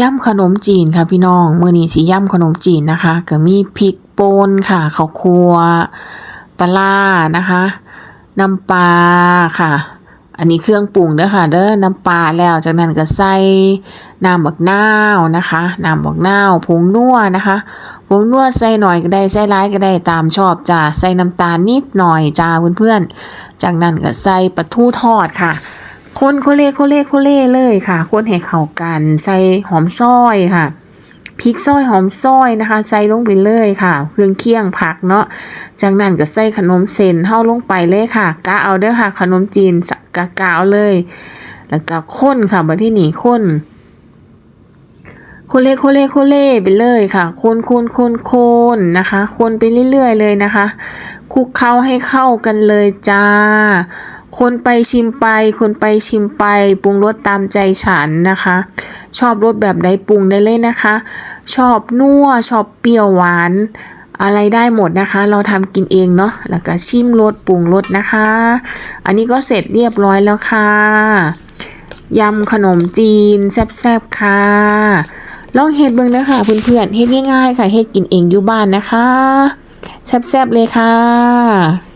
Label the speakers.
Speaker 1: ย่ำขนมจีนค่ะพี่น้องมื้อนี้สิย่ำขนมจีนนะคะ ก็มีพริกป่นค่ะข้าวคั่วปลาร้านะคะน้ำปลาค่ะ อันนี้เครื่องปรุงเด้อค่ะ เด้อน้ำปลาแล้วจากนั้นก็ใส่น้ำบักนาวนะคะน้ำบักนาวผงนัวนะคะผงนัวใส่หน่อยก็ได้ใส่ร้ายก็ได้ตามชอบจ้าใส่น้ำตาลนิดหน่อยจ้าเพื่อนๆจากนั้นก็ใส่ปลาทูทอดค่ะ คนโคเล่โคเล่โคเล่เลยค่ะ คนให้เข้ากันใส่หอมซอยค่ะพริกซอยหอมซอยนะคะ ใส่ลงไปเลยค่ะ เครื่องเคียงผักเนาะจากนั้นก็ใส่ขนมเส้นเฮาลงไปเลยค่ะกะเอาเด้อค่ะ ขนมจีนสกะกะเอาเลย แล้วก็ข้นค่ะมาที่นี่ข้น โคเล่โคเล่โคเล่ไปเลยค่ะ คนคนคนคนนะคะ คนไปเรื่อยๆเลยนะคะคลุกเคล้าให้เข้ากันเลยจ้า คนไปชิมไป คนไปชิมไป ปรุงรสตามใจฉันนะคะ ชอบรสแบบใดปรุงได้เลยนะคะ ชอบนัวชอบเปรี้ยวหวาน อะไรได้หมดนะคะ เราทำกินเองเนาะ แล้วก็ชิมรสปรุงรสนะคะ อันนี้ก็เสร็จเรียบร้อยแล้วค่ะ ยำขนมจีนแซ่บๆค่ะ ลองเฮ็ดเบิ่งนะค่ะเพื่อนๆเฮ็ดง่ายๆค่ะเฮ็ดกินเองอยู่บ้านนะคะแซ่บๆเลยค่ะ